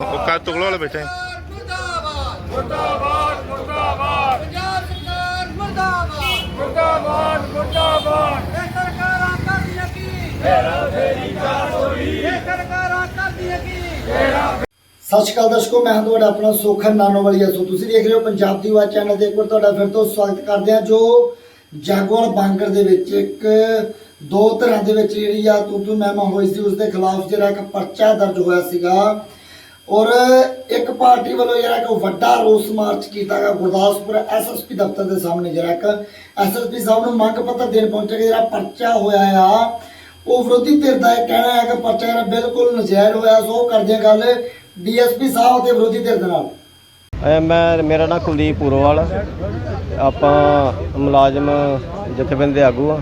ਉਹ ਕਾ ਤੁਗਲੋ ਵਾਲੇ ਬੈਠੇ ਮੁਰਦਾਬਾਦ ਮੁਰਦਾਬਾਦ ਮੁਰਦਾਬਾਦ। ਪੰਜਾਬ ਸਰਕਾਰ ਮੁਰਦਾਬਾਦ। ਮੁਰਦਾਬਾਦ ਮੁਰਦਾਬਾਦ। ਇਹ ਸਰਕਾਰਾਂ ਕਰਦੀਆਂ ਕੀ? ਮੇਰਾ ਫੇਰੀ ਚਾਰ ਹੋਈ ਇਹ ਸਰਕਾਰਾਂ ਕਰਦੀਆਂ ਕੀ? ਸਤਿ ਸ਼੍ਰੀ ਅਕਾਲ ਦਰਸ਼ਕੋ ਮੈਂ ਹਾਂ ਤੁਹਾਡਾ ਆਪਣਾ ਸੋਖਨ ਨਾਨੋਵਾਲੀਆ ਸੋ ਤੁਸੀਂ ਦੇਖ ਰਹੇ ਹੋ ਪੰਜਾਬ ਦੀ ਆਵਾਜ਼ ਚੈਨਲ ਤੇ। ਇੱਕ ਵਾਰ ਤੁਹਾਡਾ ਫਿਰ ਤੋਂ ਸਵਾਗਤ ਕਰਦੇ ਹਾਂ ਜੋ ਜਾਗਵਾਲ ਬਾਂਗਰ ਦੇ ਵਿੱਚ ਇੱਕ ਦੋ ਤਰ੍ਹਾਂ ਦੇ ਵਿੱਚ ਜਿਹੜੀ ਆ ਤੂੰ ਤੂੰ ਮੈਂ ਮੈਂ ਹੋਈ ਸੀ ਉਸ ਦੇ ਖਿਲਾਫ ਜਿਹੜਾ ਇੱਕ ਪਰਚਾ ਦਰਜ ਹੋਇਆ ਸੀਗਾ। ਔਰ ਇੱਕ ਪਾਰਟੀ ਵੱਲੋਂ ਜਿਹੜਾ ਇੱਕ ਵੱਡਾ ਰੋਸ ਮਾਰਚ ਕੀਤਾ ਗਿਆ ਗੁਰਦਾਸਪੁਰ ਐਸਐਸਪੀ ਦਫ਼ਤਰ ਦੇ ਸਾਹਮਣੇ ਜਿਹੜਾ ਇੱਕ ਐਸਐਸਪੀ ਸਾਹਿਬ ਨੂੰ ਮੰਗ ਪੱਤਰ ਦੇਣ ਪਹੁੰਚੇ ਕਿ ਜਿਹੜਾ ਪਰਚਾ ਹੋਇਆ ਆ, ਉਹ ਵਿਰੋਧੀ ਧਿਰ ਦਾ ਇਹ ਕਹਿਣਾ ਹੈ ਕਿ ਪਰਚਾ ਜਿਹੜਾ ਬਿਲਕੁਲ ਨਜਾਇਜ਼ ਹੋਇਆ, ਸੋ ਕਰਦੇ ਗੱਲ ਡੀਐਸਪੀ ਸਾਹਿਬ ਤੇ ਵਿਰੋਧੀ ਧਿਰ ਦੇ ਨਾਲ। ਮੈਂ, ਮੇਰਾ ਨਾਮ ਕੁਲਦੀਪ ਪੂਰੋਵਾਲ ਆਪਾਂ ਮੁਲਾਜ਼ਮ ਜਥੇਬੰਦੀ ਦੇ ਆਗੂ ਆ।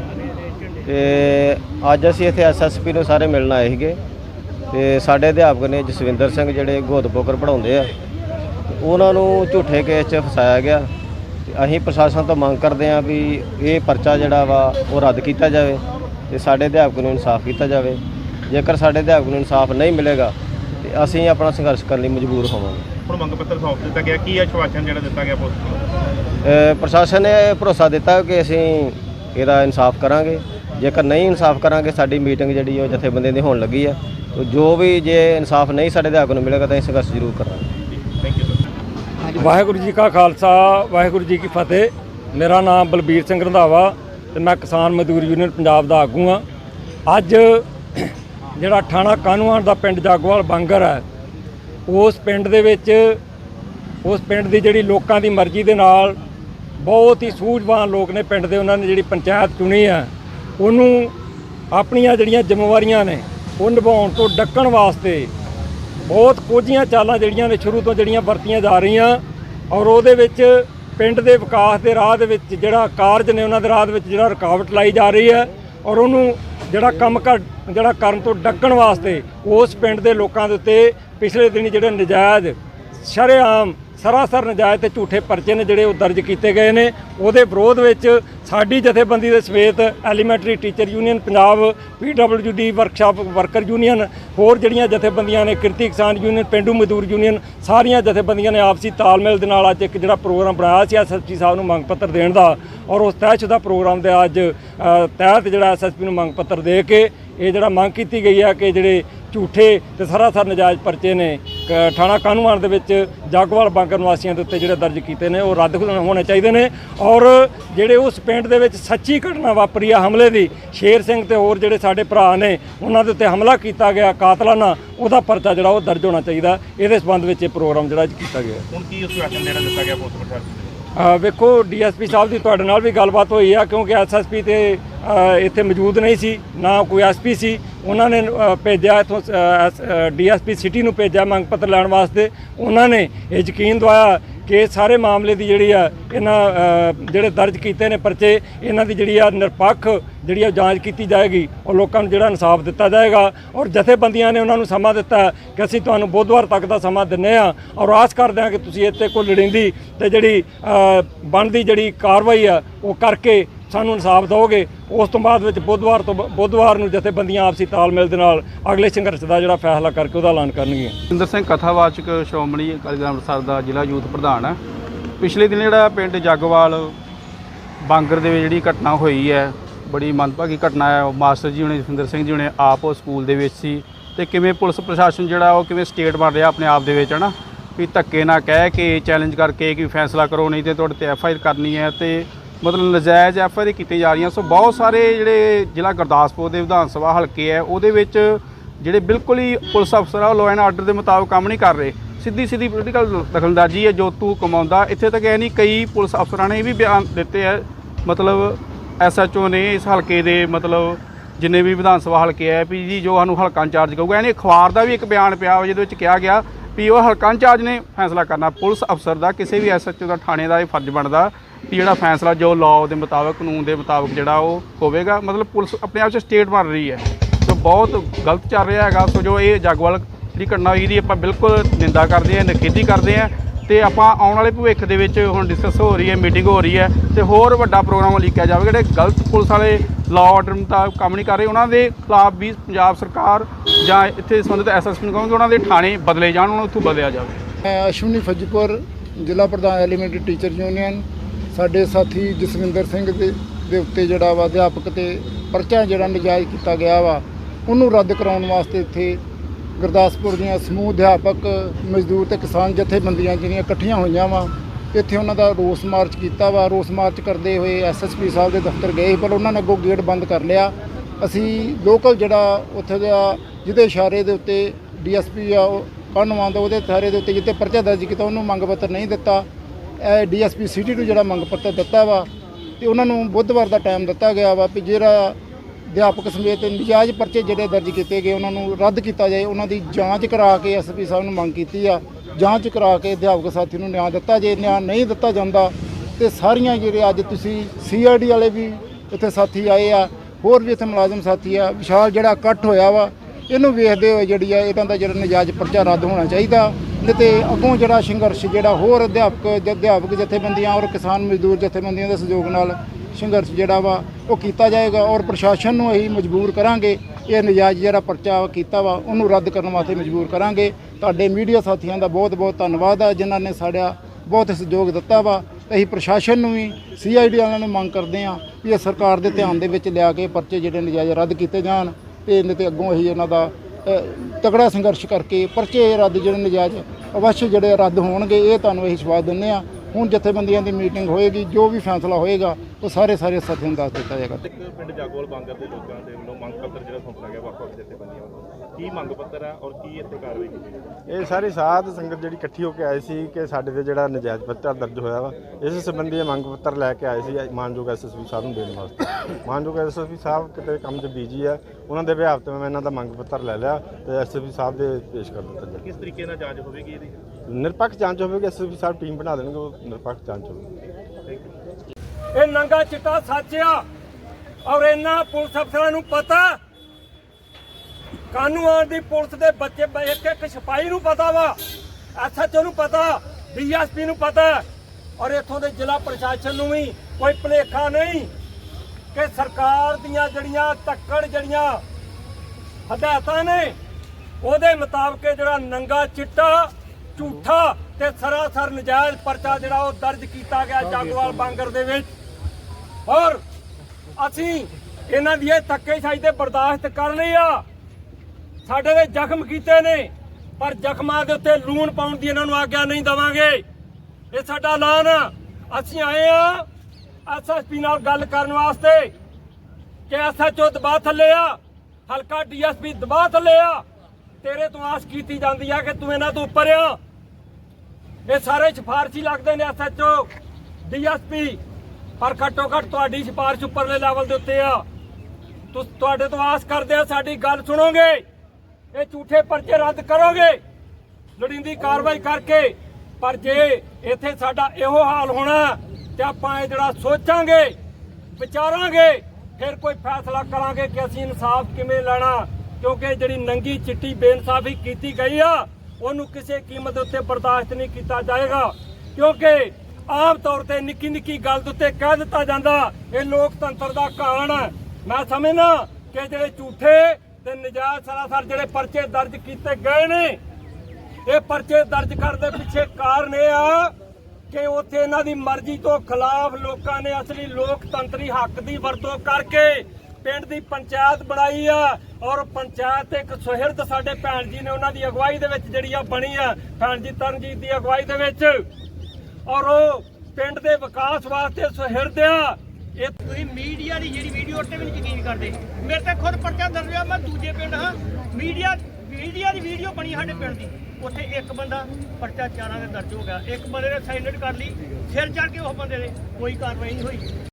ਤੇ ਅੱਜ ਅਸੀਂ ਇੱਥੇ ਐਸਐਸਪੀ ਨੂੰ ਸਾਰੇ ਮਿਲਣ ਆਏ ਸੀਗੇ। ਤੇ ਸਾਡੇ ਅਧਿਆਪਕ ਨੇ ਜਸਵਿੰਦਰ ਸਿੰਘ ਜਿਹੜੇ ਗੋਦਪੋਕਰ ਪੜਾਉਂਦੇ ਆ ਉਹਨਾਂ ਨੂੰ ਝੂਠੇ ਕੇਸ 'ਚ ਫਸਾਇਆ ਗਿਆ। ਤੇ ਅਸੀਂ ਪ੍ਰਸ਼ਾਸਨ ਤੋਂ ਮੰਗ ਕਰਦੇ ਆ ਵੀ ਇਹ ਪਰਚਾ ਜਿਹੜਾ ਵਾ ਉਹ ਰੱਦ ਕੀਤਾ ਜਾਵੇ ਤੇ ਸਾਡੇ ਅਧਿਆਪਕ ਨੂੰ ਇਨਸਾਫ ਕੀਤਾ ਜਾਵੇ। ਜੇਕਰ ਸਾਡੇ ਅਧਿਆਪਕ ਨੂੰ ਇਨਸਾਫ ਨਹੀਂ ਮਿਲੇਗਾ ਤੇ ਅਸੀਂ ਆਪਣਾ ਸੰਘਰਸ਼ ਕਰਨ ਲਈ ਮਜਬੂਰ ਹੋਵਾਂਗੇ। ਹੁਣ ਮੰਗ ਪੱਤਰ ਸੌਂਪ ਦਿੱਤਾ ਗਿਆ। ਕੀ ਆਸ਼ਵਾਸਨ ਜਿਹੜਾ ਦਿੱਤਾ ਗਿਆ ਪੁਲਿਸ ਨੂੰ? ਪ੍ਰਸ਼ਾਸਨ ਨੇ ਭਰੋਸਾ ਦਿੱਤਾ ਕਿ ਅਸੀਂ ਇਹਦਾ ਇਨਸਾਫ ਕਰਾਂਗੇ। ਜੇਕਰ ਨਹੀਂ ਇਨਸਾਫ ਕਰਾਂਗੇ ਸਾਡੀ ਮੀਟਿੰਗ ਜਿਹੜੀ ਉਹ ਜਥੇਬੰਦੀ ਦੀ ਹੋਣ ਲੱਗੀ ਹੈ ਤੇ ਜੋ ਵੀ ਜੇ ਇਨਸਾਫ ਨਹੀਂ ਸਾਡੇ ਅਧਿਆਪਕ ਨੂੰ ਮਿਲੇਗਾ ਤਾਂ ਇਹ ਸੰਘਰਸ਼ ਜ਼ਰੂਰ ਕਰਾਂਗੇ। ਥੈਂਕ ਯੂ ਵਾਹਿਗੁਰੂ ਜੀ ਕਾ ਖਾਲਸਾ, ਵਾਹਿਗੁਰੂ ਜੀ ਕੀ ਫਤਿਹ। ਮੇਰਾ ਨਾਮ ਬਲਬੀਰ ਸਿੰਘ ਰੰਧਾਵਾ ਤੇ ਮੈਂ ਕਿਸਾਨ ਮਜ਼ਦੂਰ ਯੂਨੀਅਨ ਪੰਜਾਬ ਦਾ ਆਗੂ ਆ ਅੱਜ ਜਿਹੜਾ ਥਾਣਾ ਕਾਨੂੰਨ ਦਾ ਪਿੰਡ ਜਾਗਵਾਲ ਬਾਂਗਰ ਹੈ, ਉਸ ਪਿੰਡ ਦੇ ਵਿੱਚ, ਉਸ ਪਿੰਡ ਦੀ ਜਿਹੜੀ ਲੋਕਾਂ ਦੀ ਮਰਜ਼ੀ ਦੇ ਨਾਲ ਬਹੁਤ ਹੀ ਸੂਝਵਾਨ ਲੋਕ ਨੇ ਪਿੰਡ ਦੇ, ਉਹਨਾਂ ਨੇ ਜਿਹੜੀ ਪੰਚਾਇਤ ਚੁਣੀ ਹੈ, ਉਹਨੂੰ ਆਪਣੀਆਂ ਜਿਹੜੀਆਂ ਜ਼ਿੰਮੇਵਾਰੀਆਂ ਨੇ ਉਹ ਨਿਭਾਉਣ ਤੋਂ ਡੱਕਣ ਵਾਸਤੇ ਬਹੁਤ ਕੋਝੀਆਂ ਚਾਲਾਂ ਜਿਹੜੀਆਂ ਨੇ ਸ਼ੁਰੂ ਤੋਂ ਜਿਹੜੀਆਂ ਵਰਤੀਆਂ ਜਾ ਰਹੀਆਂ ਔਰ ਉਹਦੇ ਵਿੱਚ ਪਿੰਡ ਦੇ ਵਿਕਾਸ ਦੇ ਰਾਹ ਦੇ ਵਿੱਚ ਜਿਹੜਾ ਕਾਰਜ ਨੇ ਉਹਨਾਂ ਦੇ ਰਾਹ ਦੇ ਵਿੱਚ ਜਿਹੜਾ ਰੁਕਾਵਟ ਲਾਈ ਜਾ ਰਹੀ ਹੈ ਔਰ ਉਹਨੂੰ ਜਿਹੜਾ ਕੰਮ ਕਰ ਜਿਹੜਾ ਕਰਨ ਤੋਂ ਡੱਕਣ ਵਾਸਤੇ ਉਸ ਪਿੰਡ ਦੇ ਲੋਕਾਂ ਦੇ ਉੱਤੇ ਪਿਛਲੇ ਦਿਨੀ ਜਿਹੜੇ ਨਜਾਇਜ਼ ਸ਼ਰੇਆਮ ਸਰਾਸਰ ਨਜਾਇਜ਼ ਤੇ ਝੂਠੇ ਪਰਚੇ ਨੇ ਜਿਹੜੇ ਉਹ ਦਰਜ ਕੀਤੇ ਗਏ ਨੇ। ਉਹਦੇ ਵਿਰੋਧ ਵਿੱਚ ਸਾਡੀ ਜਥੇਬੰਦੀ ਦੇ ਸਮੇਤ elementary teacher union, Punjab PWD workshop, worker union, ਹੋਰ ਜਿਹੜੀਆਂ ਜਥੇਬੰਦੀਆਂ ਨੇ, ਕਿਰਤੀ ਕਿਸਾਨ ਯੂਨੀਅਨ, ਪਿੰਡੂ ਮਜ਼ਦੂਰ ਯੂਨੀਅਨ, ਸਾਰੀਆਂ ਜਥੇਬੰਦੀਆਂ ਨੇ ਆਪਸੀ ਤਾਲਮੇਲ ਦੇ ਨਾਲ ਅੱਜ ਇੱਕ ਜਿਹੜਾ ਪ੍ਰੋਗਰਾਮ ਬਣਾਇਆ ਸੀ ਐਸਐਸਪੀ ਸਾਹਿਬ ਨੂੰ ਮੰਗ ਪੱਤਰ ਦੇਣ ਦਾ। ਔਰ ਉਸ ਤਹਿਸ਼ੁਦਾ ਪ੍ਰੋਗਰਾਮ ਦੇ ਅੱਜ ਤਹਿਤ ਜਿਹੜਾ ਐਸਐਸਪੀ ਨੂੰ ਮੰਗ ਪੱਤਰ ਦੇ ਕੇ ਇਹ ਜਿਹੜਾ ਮੰਗ ਕੀਤੀ ਗਈ ਹੈ ਕਿ ਜਿਹੜੇ ਝੂਠੇ ਤੇ ਸਰਾਸਰ ਨਜਾਇਜ਼ ਪਰਚੇ ਨੇ ਥਾਣਾ ਕਾਨੂੰਨ ਦੇ ਵਿੱਚ ਜਾਗਵਾਲ ਬਾਂਕਰ ਨਿਵਾਸੀਆਂ ਦੇ ਉੱਤੇ ਜਿਹੜੇ ਦਰਜ ਕੀਤੇ ਨੇ ਉਹ ਰੱਦ ਹੋਣੇ ਚਾਹੀਦੇ ਨੇ ਔਰ ਜਿਹੜੇ ਉਸ ਪਿੰਡ ਦੇ ਵਿੱਚ ਸੱਚੀ ਘਟਨਾ ਵਾਪਰੀ ਆ ਹਮਲੇ ਦੀ ਸ਼ੇਰ ਸਿੰਘ ਤੇ ਹੋਰ ਜਿਹੜੇ ਸਾਡੇ ਭਰਾ ਨੇ ਉਹਨਾਂ ਦੇ ਉੱਤੇ ਹਮਲਾ ਕੀਤਾ ਗਿਆ ਕਾਤਲਾਨਾ ਉਹਦਾ ਪਰਚਾ ਜਿਹੜਾ ਉਹ ਦਰਜ ਹੋਣਾ ਚਾਹੀਦਾ ਇਹਦੇ ਸਬੰਧ ਵਿੱਚ ਇਹ ਪ੍ਰੋਗਰਾਮ ਜਿਹੜਾ ਅੱਜ ਕੀਤਾ ਗਿਆ। ਹੁਣ ਕੀ ਆਸ਼ਵਾਸਨ ਜਿਹੜਾ ਦਿੱਤਾ ਗਿਆ ਪੁਲਿਸ ਪ੍ਰਸ਼ਾਸਨ ਵੇਖੋ ਡੀਐਸਪੀ ਸਾਹਿਬ ਦੀ ਤੁਹਾਡੇ ਨਾਲ ਵੀ ਗੱਲਬਾਤ ਹੋਈ ਆ ਕਿਉਂਕਿ ਐਸਐਸਪੀ ਤੇ ਇੱਥੇ ਮੌਜੂਦ ਨਹੀਂ ਸੀ ਨਾ ਕੋਈ ਐਸਪੀ ਸੀ ਉਹਨਾਂ ਨੇ ਅ, ਭੇਜਿਆ ਇਥੋਂ ਡੀਐਸਪੀ ਸਿਟੀ ਨੂੰ ਭੇਜਿਆ ਮੰਗ ਪੱਤਰ ਲੈਣ ਵਾਸਤੇ। ਉਹਨਾਂ ਨੇ ਇਹ ਯਕੀਨ ਦਵਾਇਆ ਕਿ ਸਾਰੇ ਮਾਮਲੇ ਦੀ ਜਿਹੜੀ ਆ ਇਹਨਾਂ ਜਿਹੜੇ ਦਰਜ ਕੀਤੇ ਨੇ ਪਰਚੇ ਇਹਨਾਂ ਦੀ ਜਿਹੜੀ ਆ ਨਿਰਪੱਖ ਜਿਹੜੀ ਆ ਜਾਂਚ ਕੀਤੀ ਜਾਏਗੀ ਔਰ ਲੋਕਾਂ ਨੂੰ ਜਿਹੜਾ ਇਨਸਾਫ ਦਿੱਤਾ ਜਾਏਗਾ। ਔਰ ਜਥੇਬੰਦੀਆਂ ਨੇ ਉਹਨਾਂ ਨੂੰ ਸਮਾਂ ਦਿੱਤਾ ਕਿ ਅਸੀਂ ਤੁਹਾਨੂੰ ਬੁੱਧਵਾਰ ਤੱਕ ਦਾ ਸਮਾਂ ਦਿੰਨੇ ਆ ਔਰ ਆਸ ਕਰਦੇ ਹਾਂ ਕਿ ਤੁਸੀਂ ਇੱਥੇ ਕੋਈ ਲੜਿੰਦੀ ਤੇ ਜਿਹੜੀ ਬਣਦੀ ਜਿਹੜੀ ਕਾਰਵਾਈ ਆ ਉਹ ਕਰਕੇ ਸਾਨੂੰ ਇਨਸਾਫ ਦਿਓਗੇ, ਉਸ ਤੋਂ ਬਾਅਦ ਵਿੱਚ ਬੁੱਧਵਾਰ ਤੋਂ ਬ- ਬੁੱਧਵਾਰ ਨੂੰ ਜਥੇਬੰਦੀਆਂ ਆਪਸੀ ਤਾਲਮੇਲ ਦੇ ਨਾਲ ਅਗਲੇ ਸੰਘਰਸ਼ ਦਾ ਜਿਹੜਾ ਫੈਸਲਾ ਕਰਕੇ ਉਹਦਾ ਐਲਾਨ ਕਰਨਗੀਆਂ। ਸਿੰਦਰ ਸਿੰਘ ਕਥਾਵਾਚਕ ਸ਼੍ਰੋਮਣੀ ਅਕਾਲੀ ਦਲ ਅੰਮ੍ਰਿਤਸਰ ਦਾ ਜ਼ਿਲ੍ਹਾ ਯੂਥ ਪ੍ਰਧਾਨ ਹੈ। ਪਿਛਲੇ ਦਿਨ ਜਿਹੜਾ ਪਿੰਡ ਜੱਗਵਾਲ ਬਾਂਗਰ ਦੇ ਵਿੱਚ ਜਿਹੜੀ ਘਟਨਾ ਹੋਈ ਹੈ, ਬੜੀ ਮੰਦਭਾਗੀ ਘਟਨਾ ਹੈ। ਉਹ ਮਾਸਟਰ ਜੀ ਹੁਣੇ ਜਸਿੰਦਰ ਸਿੰਘ ਜੀ ਹੁਣੇ ਆਪ ਉਹ ਸਕੂਲ ਦੇ ਵਿੱਚ ਸੀ ਤੇ ਕਿਵੇਂ ਪੁਲਿਸ ਪ੍ਰਸ਼ਾਸਨ ਜਿਹੜਾ ਉਹ ਕਿਵੇਂ ਸਟੇਟ ਬਣ ਰਿਹਾ ਆਪਣੇ ਆਪ ਦੇ ਵਿੱਚ, ਹਨਾ? ਵੀ ਧੱਕੇ ਨਾ ਕਹਿ ਕੇ, ਚੈਲੰਜ ਕਰਕੇ ਕਿ ਫੈਸਲਾ ਕਰੋ, ਨਹੀਂ ਤੇ ਤੁਹਾਡੇ ਤੇ ਐਫ ਆਈ ਆਰ ਕਰਨੀ ਹੈ ਤੇ ਮਤਲਬ ਨਜਾਇਜ਼ ਐਫ ਆਈ ਆਰ ਕੀਤੀ ਜਾ ਰਹੀਆਂ। ਸੋ ਬਹੁਤ ਸਾਰੇ ਜਿਹੜੇ ਜ਼ਿਲ੍ਹਾ ਗੁਰਦਾਸਪੁਰ ਦੇ ਵਿਧਾਨ ਸਭਾ ਹਲਕੇ ਹੈ ਉਹਦੇ ਵਿੱਚ ਜਿਹੜੇ ਬਿਲਕੁਲ ਹੀ ਪੁਲਿਸ ਅਫਸਰ ਆ ਲਾਅ ਐਂਡ ਆਰਡਰ ਦੇ ਮੁਤਾਬਕ ਕੰਮ ਨਹੀਂ ਕਰ ਰਹੇ। ਸਿੱਧੀ ਸਿੱਧੀ ਪੋਲੀਟੀਕਲ ਦਖਲਅੰਦਾਜ਼ੀ ਹੈ ਜੋ ਤੂੰ ਕਮਾਉਂਦਾ। ਇੱਥੇ ਤੱਕ ਇਹ ਨਹੀਂ, ਕਈ ਪੁਲਿਸ ਅਫਸਰਾਂ ਨੇ ਇਹ ਵੀ ਬਿਆਨ ਦਿੱਤੇ ਹੈ ਮਤਲਬ ਐਸਐਚਓ ਨੇ ਇਸ ਹਲਕੇ ਦੇ ਮਤਲਬ ਜਿੰਨੇ ਵੀ ਵਿਧਾਨ ਸਭਾ ਹਲਕੇ ਹੈ ਵੀ ਜੀ ਜੋ ਸਾਨੂੰ ਹਲਕਾ ਇੰਚਾਰਜ ਕਹੂਗਾ। ਇਹਨੇ ਅਖਬਾਰ ਦਾ ਵੀ ਇੱਕ ਬਿਆਨ ਪਿਆ ਜਿਹਦੇ ਵਿੱਚ ਕਿਹਾ ਗਿਆ ਵੀ ਉਹ ਹਲਕਾ ਇੰਚਾਰਜ ਨੇ ਫੈਸਲਾ ਕਰਨਾ। ਪੁਲਿਸ ਅਫਸਰ ਦਾ, ਕਿਸੇ ਵੀ ਐਸਐਚਓ ਦਾ, ਥਾਣੇ ਦਾ ਇਹ ਫਰਜ਼ ਬਣਦਾ। ਕਿ ਜਿਹੜਾ ਫੈਸਲਾ ਜੋ ਲਾਅ ਦੇ ਮੁਤਾਬਕ, ਕਾਨੂੰਨ ਦੇ ਮੁਤਾਬਕ ਜਿਹੜਾ ਉਹ ਹੋਵੇਗਾ, ਮਤਲਬ ਪੁਲਿਸ ਆਪਣੇ ਆਪ 'ਚ ਸਟੇਟ ਬਣ ਰਹੀ ਹੈ। ਸੋ ਬਹੁਤ ਗਲਤ ਚੱਲ ਰਿਹਾ ਹੈਗਾ। ਸੋ ਜੋ ਇਹ ਜਗਵਾਲ ਜਿਹੜੀ ਘਟਨਾ ਹੋਈ ਦੀ, ਆਪਾਂ ਬਿਲਕੁਲ ਨਿੰਦਾ ਕਰਦੇ ਹਾਂ, ਨਿਖੇਧੀ ਕਰਦੇ ਹਾਂ ਤੇ ਆਪਾਂ ਆਉਣ ਵਾਲੇ ਭਵਿੱਖ ਦੇ ਵਿੱਚ ਹੁਣ ਡਿਸਕਸ ਹੋ ਰਹੀ ਹੈ ਮੀਟਿੰਗ ਹੋ ਰਹੀ ਹੈ ਤੇ ਹੋਰ ਵੱਡਾ ਪ੍ਰੋਗਰਾਮ ਲਿਖਿਆ ਜਾਵੇ ਜਿਹੜੇ ਗਲਤ ਪੁਲਿਸ ਵਾਲੇ ਲਾਅ ਆਰਡਰ ਮੁਤਾਬਕ ਕੰਮ ਨਹੀਂ ਕਰ ਰਹੇ, ਉਹਨਾਂ ਦੇ ਖਿਲਾਫ ਵੀ ਪੰਜਾਬ ਸਰਕਾਰ ਜਾਂ ਇੱਥੇ ਸੰਬੰਧਿਤ ਐਸਐਸਪੀ ਨੂੰ ਕਹੋਗੇ, ਉਹਨਾਂ ਦੇ ਥਾਣੇ ਬਦਲੇ ਜਾਣ, ਉਹਨਾਂ ਨੂੰ ਉੱਥੋਂ ਬਦਲਿਆ ਜਾਵੇ। ਮੈਂ ਅਸ਼ਵਨੀ ਫੱਜਪੁਰ, ਜ਼ਿਲ੍ਹਾ ਪ੍ਰਧਾਨ ਐਲੀਮੈਂਟਰੀ ਟੀਚਰ ਯੂਨੀਅਨ ਸਾਡੇ ਸਾਥੀ ਜਸਵਿੰਦਰ ਸਿੰਘ ਦੇ ਦੇ ਉੱਤੇ ਜਿਹੜਾ ਵਾ ਅਧਿਆਪਕ ਤੇ ਪਰਚਾ ਜਿਹੜਾ ਨਜਾਇਜ਼ ਕੀਤਾ ਗਿਆ ਵਾ ਉਹਨੂੰ ਰੱਦ ਕਰਾਉਣ ਵਾਸਤੇ ਇੱਥੇ ਗੁਰਦਾਸਪੁਰ ਦੀਆਂ ਸਮੂਹ ਅਧਿਆਪਕ ਮਜ਼ਦੂਰ ਤੇ ਕਿਸਾਨ ਜਥੇਬੰਦੀਆਂ ਜਿਹੜੀਆਂ ਇਕੱਠੀਆਂ ਹੋਈਆਂ ਵਾ ਇੱਥੇ ਉਹਨਾਂ ਦਾ ਰੋਸ ਮਾਰਚ ਕੀਤਾ ਵਾ। ਰੋਸ ਮਾਰਚ ਕਰਦੇ ਹੋਏ ਐਸਐਸਪੀ ਸਾਹਿਬ ਦੇ ਦਫ਼ਤਰ ਗਏ ਸੀ, ਪਰ ਉਹਨਾਂ ਨੇ ਅੱਗੋਂ ਗੇਟ ਬੰਦ ਕਰ ਲਿਆ। ਅਸੀਂ ਲੋਕਲ ਜਿਹੜਾ ਉੱਥੇ ਦਾ ਜਿਹਦੇ ਇਸ਼ਾਰੇ ਦੇ ਉੱਤੇ ਡੀਐਸਪੀ ਆ ਉਹ ਕਾਨੂੰਨ ਦਾ ਉਹਦੇ ਇਸ਼ਾਰੇ ਦੇ ਉੱਤੇ ਜਿੱਤੇ ਪਰਚਾ ਦਰਜ ਕੀਤਾ ਉਹਨੂੰ ਮੰਗ ਪੱਤਰ ਨਹੀਂ ਦਿੱਤਾ। ਡੀਐਸਪੀ ਸਿਟੀ ਨੂੰ ਜਿਹੜਾ ਮੰਗ ਪੱਤਰ ਦਿੱਤਾ ਵਾ ਤੇ ਉਹਨਾਂ ਨੂੰ ਬੁੱਧਵਾਰ ਦਾ ਟਾਈਮ ਦਿੱਤਾ ਗਿਆ ਵਾ ਵੀ ਜਿਹੜਾ ਅਧਿਆਪਕ ਸਮੇਤ ਨਜਾਇਜ਼ ਪਰਚੇ ਜਿਹੜੇ ਦਰਜ ਕੀਤੇ ਗਏ, ਉਹਨਾਂ ਨੂੰ ਰੱਦ ਕੀਤਾ ਜਾਏ, ਉਹਨਾਂ ਦੀ ਜਾਂਚ ਕਰਾ ਕੇ ਐਸਪੀ ਸਾਹਿਬ ਨੂੰ ਮੰਗ ਕੀਤੀ ਆ। ਜਾਂਚ ਕਰਾ ਕੇ ਅਧਿਆਪਕ ਸਾਥੀ ਨੂੰ ਨਿਆਂ ਦਿੱਤਾ ਜੇ, ਨਿਆਂ ਨਹੀਂ ਦਿੱਤਾ ਜਾਂਦਾ ਤੇ ਸਾਰੀਆਂ ਜਿਹੜੇ ਅੱਜ ਤੁਸੀਂ ਸੀਆਰਡੀ ਵਾਲੇ ਵੀ ਇੱਥੇ ਸਾਥੀ ਆਏ ਆ, ਹੋਰ ਵੀ ਇੱਥੇ ਮੁਲਾਜ਼ਮ ਸਾਥੀ ਆ, ਵਿਸ਼ਾਲ ਜਿਹੜਾ ਇਕੱਠ ਹੋਇਆ ਵਾ, ਇਹਨੂੰ ਵੇਖਦੇ ਹੋਏ ਜਿਹੜੀ ਆ ਇਹਨਾਂ ਦਾ ਜਿਹੜਾ ਨਜਾਇਜ਼ ਪਰਚਾ ਰੱਦ ਹੋਣਾ ਚਾਹੀਦਾ। ਤੇ ਅੱਗੋਂ ਜਿਹੜਾ ਸੰਘਰਸ਼, ਜਿਹੜਾ ਹੋਰ ਅਧਿਆਪਕ ਜ- ਅਧਿਆਪਕ ਜਥੇਬੰਦੀਆਂ ਔਰ ਕਿਸਾਨ ਮਜ਼ਦੂਰ ਜਥੇਬੰਦੀਆਂ ਦੇ ਸਹਿਯੋਗ ਨਾਲ ਸੰਘਰਸ਼ ਜਿਹੜਾ ਵਾ ਉਹ ਕੀਤਾ ਜਾਏਗਾ ਔਰ ਪ੍ਰਸ਼ਾਸਨ ਨੂੰ ਅਸੀਂ ਮਜਬੂਰ ਕਰਾਂਗੇ। ਇਹ ਨਜਾਇਜ਼ ਜਿਹੜਾ ਪਰਚਾ ਕੀਤਾ ਵਾ, ਉਹਨੂੰ ਰੱਦ ਕਰਨ ਵਾਸਤੇ ਮਜਬੂਰ ਕਰਾਂਗੇ। ਤੁਹਾਡੇ ਮੀਡੀਆ ਸਾਥੀਆਂ ਦਾ ਬਹੁਤ ਬਹੁਤ ਧੰਨਵਾਦ ਆ, ਜਿਨ੍ਹਾਂ ਨੇ ਸਾਡਾ ਬਹੁਤ ਸਹਿਯੋਗ ਦਿੱਤਾ ਵਾ। ਅਸੀਂ ਪ੍ਰਸ਼ਾਸਨ ਨੂੰ ਵੀ ਸੀਆਈਡੀ ਵਾਲਿਆਂ ਨੂੰ ਮੰਗ ਕਰਦੇ ਹਾਂ ਵੀ ਇਹ ਸਰਕਾਰ ਦੇ ਧਿਆਨ ਦੇ ਵਿੱਚ ਲਿਆ ਕੇ ਪਰਚੇ ਜਿਹੜੇ ਨਜਾਇਜ਼ ਰੱਦ ਕੀਤੇ ਜਾਣ। ਤੇ ਇਹਦੇ ਤੇ ਅੱਗੋਂ ਅਸੀਂ ਇਹਨਾਂ ਦਾ ਤਕੜਾ ਸੰਘਰਸ਼ ਕਰਕੇ ਪਰਚੇ ਰੱਦ ਜਿਹੜੇ ਨਜਾਇਜ਼ ਅਵਸ਼ ਜਿਹੜੇ ਰੱਦ ਹੋਣਗੇ, ਇਹ ਤੁਹਾਨੂੰ ਅਸੀਂ ਵਿਸ਼ਵਾਸ ਦਿੰਦੇ ਆ ਹੁਣ ਜਥੇਬੰਦੀਆਂ ਦੀ ਮੀਟਿੰਗ ਹੋਏਗੀ, ਜੋ ਵੀ ਫੈਸਲਾ ਹੋਏਗਾ, ਉਹ ਸਾਰੇ ਸਾਰੇ ਸਾਥੀਆਂ ਨੂੰ ਦੱਸ ਦਿੱਤਾ ਜਾਏਗਾ। ਪਿੰਡ ਜਾਗੋਲ ਬਾਂਗਰ ਦੇ ਲੋਕਾਂ ਦੇ ਵੱਲੋਂ ਮੰਗ ਪੱਤਰ ਜਿਹੜਾ ਸੌਂਪਿਆ ਗਿਆ ਵੱਖ ਵੱਖ ਜਥੇਬੰਦੀਆਂ ਵੱਲੋਂ। ਕੀ ਮੰਗ ਪੱਤਰ ਹੈ ਔਰ ਕੀ ਇੱਥੇ ਕਾਰਵਾਈ ਕੀਤੀ ਗਈ ਇਹ ਸਾਰੀ ਸਾਧ ਸੰਗਤ ਜਿਹੜੀ ਇਕੱਠੀ ਹੋ ਕੇ ਆਈ ਸੀ ਕਿ ਸਾਡੇ ਤੇ ਜਿਹੜਾ ਨਜਾਇਜ਼ ਪਰਚਾ ਦਰਜ ਹੋਇਆ ਵਾ ਇਸ ਸੰਬੰਧੀ ਇਹ ਮੰਗ ਪੱਤਰ ਲੈ ਕੇ ਆਏ ਸੀ ਮਾਨਯੋਗ ਐਸਐਸਪੀ ਸਾਹਿਬ ਨੂੰ ਦੇਣ ਵਾਸਤੇ। ਮਾਨਯੋਗ ਐਸਐਸਪੀ ਸਾਹਿਬ ਕਿਤੇ ਕੰਮ 'ਚ ਬਿਜ਼ੀ ਆ ਉਹਨਾਂ ਦੇ ਵਿਹਾਰ ਤੇ ਮੈਂ ਇਹਨਾਂ ਦਾ ਮੰਗ ਪੱਤਰ ਲੈ ਲਿਆ ਤੇ ਐਸਐਸਪੀ ਸਾਹਿਬ ਦੇ ਪੇਸ਼ ਕਰ ਦਿੱਤਾ ਜਾਵੇ ਕਿਸ ਤਰੀਕੇ ਨਾਲ ਜਾਂਚ ਹੋਵੇਗੀ ਇਹਦੀ? ਨਿਰਪੱਖ ਜਾਂਚ ਹੋਵੇਗੀ ਐਸਐਸਪੀ ਸਾਹਿਬ ਟੀਮ ਬਣਾ ਦੇਣਗੇ ਉਹ ਨਿਰਪੱਖ ਜਾਂਚ ਹੋਵੇਗੀ। ਇਹ ਨੰਗਾ ਚਿੱਟਾ ਸੱਚ ਆ ਔਰ ਇਹਨਾਂ ਪੁਲਿਸ ਅਫਸਰਾਂ ਨੂੰ ਪਤਾ ਕਾਨੂੰਨ ਦੀ ਪੁਲਿਸ ਦੇ ਬੱਚੇ ਇੱਕ ਇੱਕ ਸਿਪਾਹੀ ਨੂੰ ਪਤਾ ਵਾ ਐਸਐਚਓ ਨੂੰ ਪਤਾ ਡੀਐਸਪੀ ਨੂੰ ਪਤਾ ਔਰ ਇੱਥੋਂ ਦੇ ਜ਼ਿਲ੍ਹਾ ਪ੍ਰਸ਼ਾਸਨ ਨੂੰ ਵੀ ਕੋਈ ਭੁਲੇਖਾ ਨਹੀਂ ਕਿ ਸਰਕਾਰ ਦੀਆਂ ਜਿਹੜੀਆਂ ਤੱਕੜ ਜਿਹੜੀਆਂ ਹਦਾਇਤਾਂ ਨੇ ਉਹਦੇ ਮੁਤਾਬਕ ਜਿਹੜਾ ਨੰਗਾ ਚਿੱਟਾ ਝੂਠਾ ਤੇ ਸਰਾਸਰ ਨਜਾਇਜ਼ ਪਰਚਾ ਜਿਹੜਾ ਉਹ ਦਰਜ ਕੀਤਾ ਗਿਆ ਜਾਗੋਵਾਲ ਬਾਂਗਰ ਦੇ ਵਿੱਚ। ਔਰ ਅਸੀਂ ਇਹਨਾਂ ਦੀ ਇਹ ਧੱਕੇਸ਼ਾਹੀ ਤੇ ਬਰਦਾਸ਼ਤ ਕਰਨੀ ਆ। ਸਾਡੇ ਦੇ ਜ਼ਖਮ ਕੀਤੇ ਨੇ, ਪਰ ਜ਼ਖਮਾਂ ਦੇ ਉੱਤੇ ਲੂਣ ਪਾਉਣ ਦੀ ਇਹਨਾਂ ਨੂੰ ਆਗਿਆ ਨਹੀਂ ਦਵਾਂਗੇ। ਇਹ ਸਾਡਾ ਐਲਾਨ ਆ। ਅਸੀਂ ਆਏ ਆ ਐਸਐਸਪੀ ਨਾਲ ਗੱਲ ਕਰਨ ਵਾਸਤੇ ਕਿ ਐਸਐਚਓ ਦਬਾਅ ਥੱਲੇ ਆ, ਹਲਕਾ ਡੀਐਸਪੀ ਦਬਾਅ ਥੱਲੇ ਆ। ਤੇਰੇ ਤੋਂ ਆਸ ਕੀਤੀ ਜਾਂਦੀ ਆ ਕਿ ਤੂੰ ਇਹਨਾਂ ਤੋਂ ਉੱਪਰ ਆ। ਇਹ ਸਾਰੇ ਸਿਫਾਰਸ਼ੀ ਲੱਗਦੇ ਨੇ ਐਸਐਚਓ ਡੀਐਸਪੀ ਪਰ ਘੱਟੋ ਘੱਟ ਤੁਹਾਡੀ ਸਿਫਾਰਸ਼ ਉੱਪਰਲੇ ਲੈਵਲ ਦੇ ਉੱਤੇ ਆ। ਤੁਸ, ਤੁਹਾਡੇ ਤੋਂ ਆਸ ਕਰਦੇ ਆ ਸਾਡੀ ਗੱਲ ਸੁਣੋਗੇ। ਇਹ ਝੂਠੇ ਪਰਚੇ ਰੱਦ ਕਰੋਗੇ। ਲੋੜੀਂਦੀ ਕਾਰਵਾਈ ਕਰਕੇ। ਪਰ ਜੇ ਇੱਥੇ ਸਾਡਾ ਇਹੋ ਹਾਲ ਹੋਣਾ ਤੇ ਆਪਾਂ ਇਹ ਜਿਹੜਾ ਸੋਚਾਂਗੇ, ਵਿਚਾਰਾਂਗੇ, ਫਿਰ ਕੋਈ ਫੈਸਲਾ ਕਰਾਂਗੇ ਕਿ ਅਸੀਂ ਇਨਸਾਫ ਕਿਵੇਂ ਲੈਣਾ। ਕਿਉਂਕਿ ਜਿਹੜੀ ਨੰਗੀ ਚਿੱਟੀ ਬੇਇਨਸਾਫੀ ਕੀਤੀ ਗਈ ਆ, ਉਹਨੂੰ ਕਿਸੇ ਕੀਮਤ ਉੱਤੇ ਬਰਦਾਸ਼ਤ ਨਹੀਂ ਕੀਤਾ ਜਾਏਗਾ। ਕਿਉਂਕਿ ਆਮ ਤੌਰ ਤੇ ਨਿੱਕੀ ਨਿੱਕੀ ਗੱਲ ਦੇ ਉੱਤੇ ਕਹਿ ਦਿੱਤਾ ਜਾਂਦਾ, ਇਹ ਲੋਕਤੰਤਰ ਦਾ ਕਾਰਨ ਹੈ। ਮੈਂ ਸਮਝਦਾ ਕਿ ਜਿਹੜੇ ਝੂਠੇ ਤੇ ਨਜਾਇਜ਼ ਸਰਾਸਰ ਜਿਹੜੇ ਪਰਚੇ ਦਰਜ ਕੀਤੇ ਗਏ ਨੇ, ਇਹ ਪਰਚੇ ਦਰਜ ਕਰਨ ਦੇ ਪਿੱਛੇ ਕਾਰਨ ਇਹ ਆ ਕਿ ਉੱਥੇ ਇਹਨਾਂ ਦੀ ਮਰਜ਼ੀ ਤੋਂ ਖਿਲਾਫ ਲੋਕਾਂ ਨੇ ਅਸਲੀ ਲੋਕਤੰਤਰੀ ਹੱਕ ਦੀ ਵਰਤੋਂ ਕਰਕੇ ਪਿੰਡ ਦੀ ਪੰਚਾਇਤ ਬਣਾਈ ਆ ਔਰ ਪੰਚਾਇਤ ਇੱਕ ਸੁਹਿਰਦ ਸਾਡੇ ਭੈਣ ਜੀ ਨੇ ਉਹਨਾਂ ਦੀ ਅਗਵਾਈ ਦੇ ਵਿੱਚ ਜਿਹੜੀ ਆ ਬਣੀ ਆ, ਭੈਣ ਜੀ ਤਰਨਜੀਤ ਦੀ ਅਗਵਾਈ ਦੇ ਵਿੱਚ। ਔਰ ਉਹ ਪਿੰਡ ਦੇ ਵਿਕਾਸ ਵਾਸਤੇ ਸੁਹਿਰਦ ਆ ਇਹ ਤੁਸੀਂ ਮੀਡੀਆ ਦੀ ਜਿਹੜੀ ਵੀਡੀਓ ਉੱਤੇ ਵੀ ਨਹੀਂ ਯਕੀਨ ਕਰਦੇ। ਮੇਰੇ ਤੇ ਖੁਦ ਪਰਚਾ ਦਰਜ ਹੋਇਆ, ਮੈਂ ਦੂਜੇ ਪਿੰਡ ਹਾਂ। ਮੀਡੀਆ ਮੀਡੀਆ ਦੀ ਵੀਡੀਓ ਬਣੀ ਸਾਡੇ ਪਿੰਡ ਦੀ। ਉੱਥੇ ਇੱਕ ਬੰਦਾ ਪਰਚਾ ਚਾਰਾਂ ਦੇ ਦਰਜ ਹੋ ਗਿਆ। ਇੱਕ ਬੰਦੇ ਨੇ ਸਾਈਨਡ ਕਰ ਲਈ, ਸਿਰ ਚੜ ਕੇ ਉਸ ਬੰਦੇ ਦੇ ਕੋਈ ਕਾਰਵਾਈ ਨਹੀਂ ਹੋਈ।